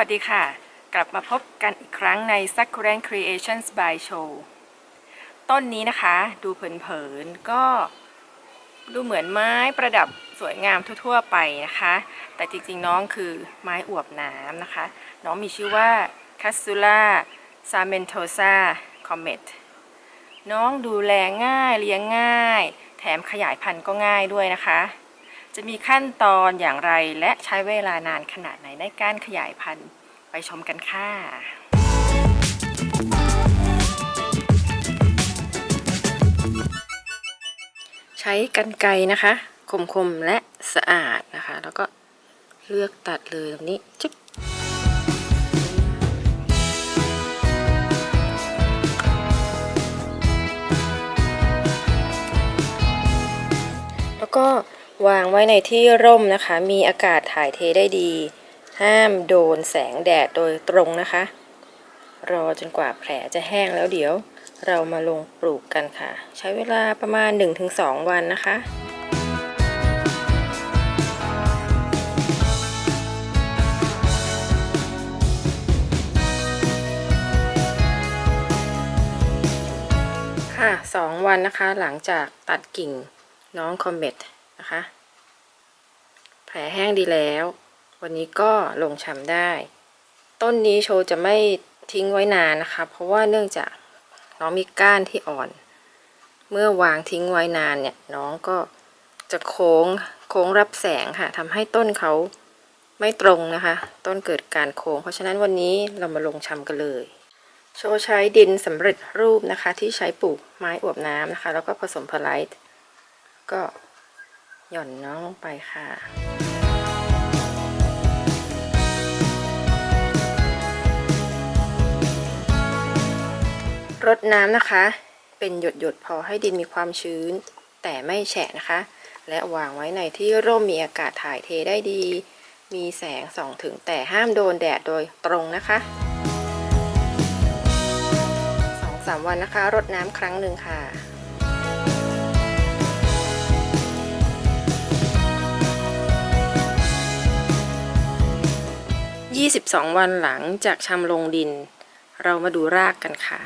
วัสดีค่ะ กลับมาพบกันอีกครั้งใน Sakuran Creations by Show ต้นนี้นะคะดูเผินๆ ก็ดูเหมือนไม้ประดับสวยงามทั่วๆไปนะคะ แต่จริงๆน้องคือไม้อวบนามนะคะ น้องมีชื่อว่า Cassula Samentosa Comet น้องดูแลง่ายเลี้ยงง่าย แถมขยายพันธุ์ก็ง่ายด้วยนะคะ จะมีขั้นตอนอย่างไรและใช้เวลานานขนาดไหนในการขยายพันธุ์ไปชมกันค่ะใช้กันไกรนะคะ คมๆและสะอาดนะคะ แล้วก็เลือกตัดเลยตรงนี้จุ๊บแล้วก็ วางไว้ในที่ร่มนะคะ มีอากาศถ่ายเทได้ดี ห้ามโดนแสงแดดโดยตรงนะคะ รอจนกว่าแผลจะแห้งแล้วเดี๋ยวเรามาลงปลูกกันค่ะ ใช้เวลาประมาณ 1-2 วันนะคะค่ะ2วันนะคะหลังจากตัดกิ่งน้องคอมเมต นะคะ แผลแห้งดีแล้ว วันนี้ก็ลงช้ำได้ ต้นนี้โชว์จะไม่ทิ้งไว้นานนะคะ เพราะว่าเนื่องจากน้องมีก้านที่อ่อน เมื่อวางทิ้งไว้นานเนี่ยน้องก็จะโค้งโค้งรับแสงค่ะทำให้ต้นเขาไม่ตรงนะคะ ต้นเกิดการโค้ง เพราะฉะนั้นวันนี้เรามาลงชำกันเลย โชว์ใช้ดินสำเร็จรูปนะคะ ที่ใช้ปลูกไม้อวบน้ำนะคะ แล้วก็ผสมพลายก็ หย่อนน้องลงไปค่ะรดน้ำนะคะ เป็นหยดๆพอให้ดินมีความชื้น แต่ไม่แฉะนะคะ และวางไว้ในที่ร่มมีอากาศถ่ายเทได้ดี มีแสงส่องถึงแต่ห้ามโดนแดดโดยตรงนะคะสองสามวันนะคะรดน้ำครั้งหนึ่งค่ะ 22 วันหลังจากชำลงดิน เรามาดูรากกันค่ะ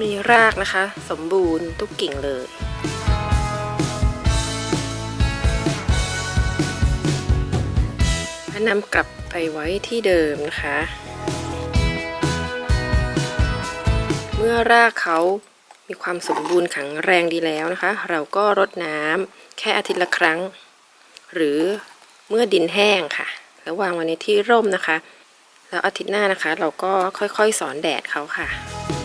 มีรากนะคะ สมบูรณ์ทุกกิ่งเลยและนำกลับไปไว้ที่เดิมนะคะ เมื่อรากเขา มีความสมบูรณ์แข็งแรงดีแล้วนะคะ เราก็รดน้ำแค่อาทิตย์ละครั้ง หรือเมื่อดินแห้งค่ะ แล้ววางไว้ในที่ร่มนะคะ แล้วอาทิตย์หน้านะคะ เราก็ค่อยๆสอนแดดเขาค่ะ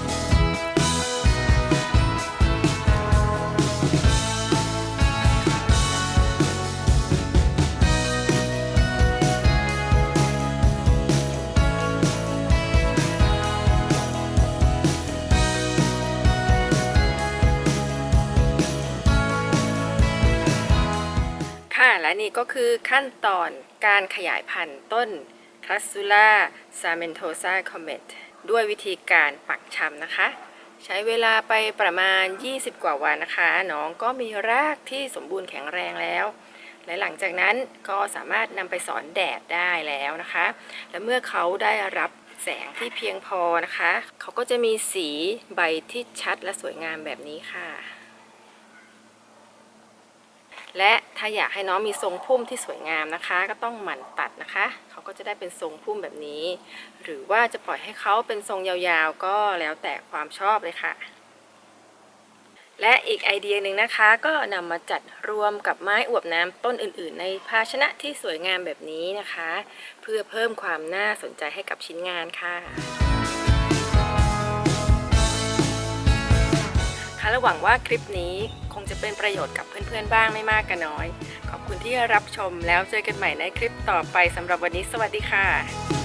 และนี่ก็คือขั้นตอนการขยายพันธุ์ต้น c r a s s u l a samentosa comet ด้วยวิธีการปักชำนะคะ ใช้เวลาไปประมาณ 20 กว่าวันนะคะ น้องก็มีรากที่สมบูรณ์แข็งแรงแล้ว และหลังจากนั้นก็สามารถนำไปสอนแดดได้แล้วนะคะ และเมื่อเขาได้รับแสงที่เพียงพอนะคะ เขาก็จะมีสีใบที่ชัดและสวยงามแบบนี้ค่ะ และถ้าอยากให้น้องมีทรงพุ่มที่สวยงามนะคะ ก็ต้องหมั่นตัดนะคะ เขาก็จะได้เป็นทรงพุ่มแบบนี้ หรือว่าจะปล่อยให้เขาเป็นทรงยาวๆ ก็แล้วแต่ความชอบเลยค่ะ และอีกไอเดียหนึ่งนะคะ ก็นำมาจัดรวมกับไม้อวบน้ำต้นอื่นๆ ในภาชนะที่สวยงามแบบนี้นะคะ เพื่อเพิ่มความน่าสนใจให้กับชิ้นงานค่ะ และหวังว่าคลิปนี้คงจะเป็นประโยชน์กับเพื่อนๆบ้างไม่มากก็น้อย ขอบคุณที่รับชมแล้วเจอกันใหม่ในคลิปต่อไปสำหรับวันนี้สวัสดีค่ะ